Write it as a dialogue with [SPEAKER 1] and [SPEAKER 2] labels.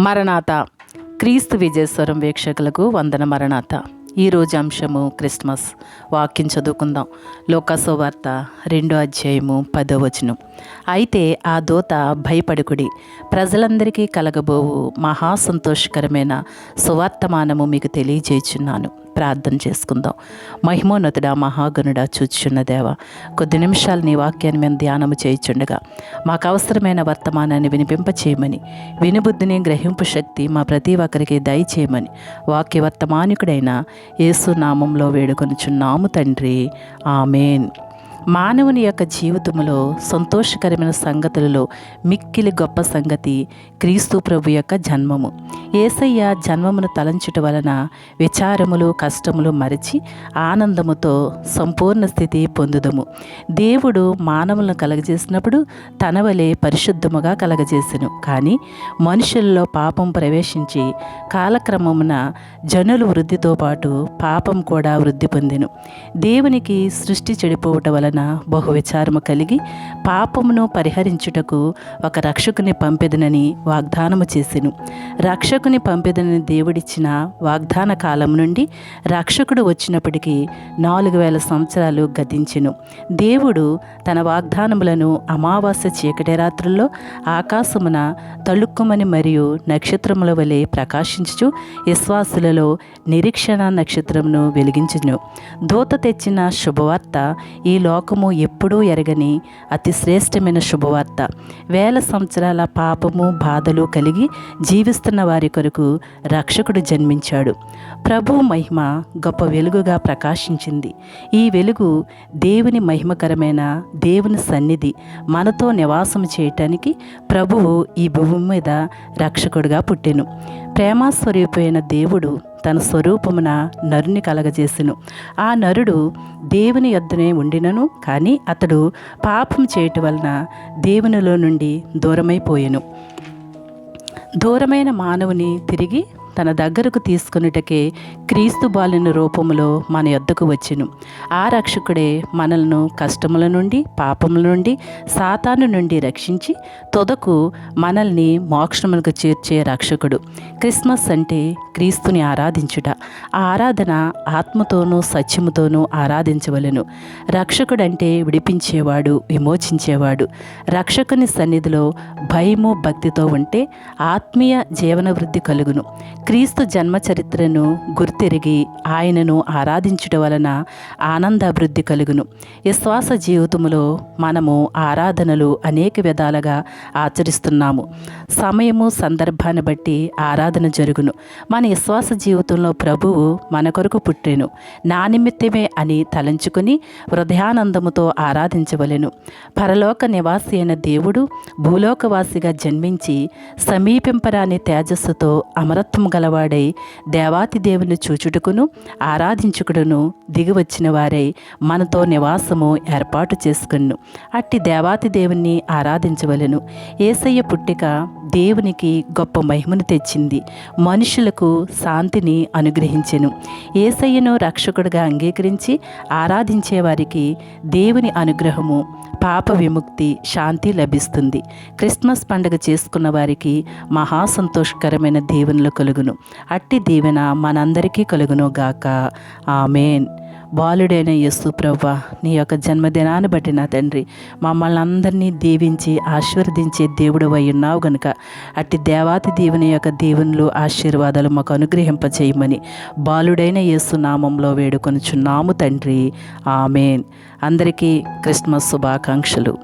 [SPEAKER 1] మరణాత క్రీస్తు విజయేశ్వరం వీక్షకులకు వందన మరణాత. ఈరోజు అంశము క్రిస్మస్. వాక్యం చదువుకుందాం. లోకసోవార్త రెండో అధ్యాయము పదో వచనం. అయితే ఆ దూత భయపడుకుడి ప్రజలందరికీ కలగబోవు మహా సంతోషకరమైన సువార్తమానము మీకు తెలియజేయుచున్నాను. ప్రార్థన చేసుకుందాం. మహిమోన్నతుడా మహాగణుడా చూచున్న దేవ కొద్ది నిమిషాలు నీ వాక్యాన్ని మేము ధ్యానము చేయుచుండగా మాకు అవసరమైన వర్తమానాన్ని వినిపింప చేయమని వినుబుద్ధిని గ్రహింపు శక్తి మా ప్రతి ఒక్కరికి దయచేయమని వాక్య వర్తమానికుడైన యేసు నామంలో వేడుకొనుచున్నాము తండ్రి. ఆమెన్. మానవుని యొక్క జీవితంలో సంతోషకరమైన సంగతులలో మిక్కిలి గొప్ప సంగతి క్రీస్తు ప్రభు యొక్క జన్మము. ఏసయ్య జన్మమును తలంచుట వలన విచారములు కష్టములు మరిచి ఆనందముతో సంపూర్ణ స్థితి పొందుదము. దేవుడు మానవులను కలగజేసినప్పుడు తన వలె పరిశుద్ధముగా కలగజేసెను. కానీ మనుషుల్లో పాపం ప్రవేశించి కాలక్రమమున జనులు వృద్ధితో పాటు పాపం కూడా వృద్ధి పొందెను. దేవునికి సృష్టి చెడిపోవటం వలన బహు విచారము కలిగి పాపమును పరిహరించుటకు ఒక రక్షకుని పంపెదనని వాగ్దానము చేసెను. రక్షకుని పంపెదనని దేవుడిచ్చిన వాగ్దాన కాలం నుండి రక్షకుడు వచ్చినప్పటికీ నాలుగు వేల సంవత్సరాలు గతించెను. దేవుడు తన వాగ్దానములను అమావాస్య చీకటి రాత్రుల్లో ఆకాశమున తళుక్కుమని మరియు నక్షత్రముల వలె ప్రకాశించుచు విశ్వాసులలో నిరీక్షణ నక్షత్రమును వెలిగించును. దూత తెచ్చిన శుభవార్త ఈ లోకము ఎప్పుడూ ఎరగని అతి శ్రేష్టమైన శుభవార్త. వేల సంవత్సరాల పాపము బాధలు కలిగి జీవిస్తున్న వారి కొరకు రక్షకుడు జన్మించాడు. ప్రభు మహిమ గొప్ప వెలుగుగా ప్రకాశించింది. ఈ వెలుగు దేవుని మహిమకరమైన దేవుని సన్నిధి మనతో నివాసం చేయటానికి ప్రభువు ఈ భూమి మీద రక్షకుడుగా పుట్టెను. ప్రేమాస్వరూపైన దేవుడు తన స్వరూపమున నరుని కలగజేసెను. ఆ నరుడు దేవుని యొద్దనే ఉండినను కానీ అతడు పాపం చేయటం వలన దేవునిలో నుండి దూరమైపోయెను. దూరమైన మానవుని తిరిగి తన దగ్గరకు తీసుకున్నటకే క్రీస్తు బాలిన రూపములో మన యొద్దకు వచ్చెను. ఆ రక్షకుడే మనల్ని కష్టముల నుండి పాపముల నుండి సాతాను నుండి రక్షించి తొదకు మనల్ని మోక్షములకు చేర్చే రక్షకుడు. క్రిస్మస్ అంటే క్రీస్తుని ఆరాధించుట. ఆ ఆరాధన ఆత్మతోనూ సత్యముతోనూ ఆరాధించవలెను. రక్షకుడంటే విడిపించేవాడు విమోచించేవాడు. రక్షకుని సన్నిధిలో భయము భక్తితో ఉంటే ఆత్మీయ జీవన వృద్ధి కలుగును. క్రీస్తు జన్మ చరిత్రను గుర్తిరిగి ఆయనను ఆరాధించుట వలన ఆనందాభివృద్ధి కలుగును. విశ్వాస జీవితములో మనము ఆరాధనలు అనేక విధాలుగా ఆచరిస్తున్నాము. సమయము సందర్భాన్ని బట్టి ఆరాధన జరుగును. మన విశ్వాస జీవితంలో ప్రభువు మన కొరకు పుట్టెను. నా నిమిత్తమే అని తలంచుకుని హృదయానందముతో ఆరాధించవలెను. పరలోక నివాసి అయిన దేవుడు భూలోకవాసిగా జన్మించి సమీపింపరాని తేజస్సుతో అమరత్వం గలవాడై దేవాతి దేవుని చూచుటకును ఆరాధించుకుడును దిగివచ్చిన వారై మనతో నివాసము ఏర్పాటు చేసుకును. అట్టి దేవాతి దేవుణ్ణి ఆరాధించవలెను. ఏసయ్య పుట్టిక దేవునికి గొప్ప మహిమను తెచ్చింది. మనుషులకు శాంతిని అనుగ్రహించెను. ఏసయ్యను రక్షకుడిగా అంగీకరించి ఆరాధించేవారికి దేవుని అనుగ్రహము పాప విముక్తి శాంతి లభిస్తుంది. క్రిస్మస్ పండుగ చేసుకున్న వారికి మహా దేవునిలో కలుగు కలుగును. అట్టి దీవెన మనందరికీ కలుగును గాక. ఆమెన్. బాలుడైన యేసు ప్రవ్వ నీ యొక్క జన్మదినాన్ని బట్టి నా తండ్రి మమ్మల్ని అందరినీ దీవించి ఆశీర్వదించే దేవుడు అయి ఉన్నావు గనుక అట్టి దేవాతి దేవుని యొక్క దీవునులు ఆశీర్వాదాలు మాకు అనుగ్రహింపచేయమని బాలుడైన యేసు నామంలో వేడుకొనుచున్నాము తండ్రి. ఆమెన్. అందరికీ క్రిస్మస్ శుభాకాంక్షలు.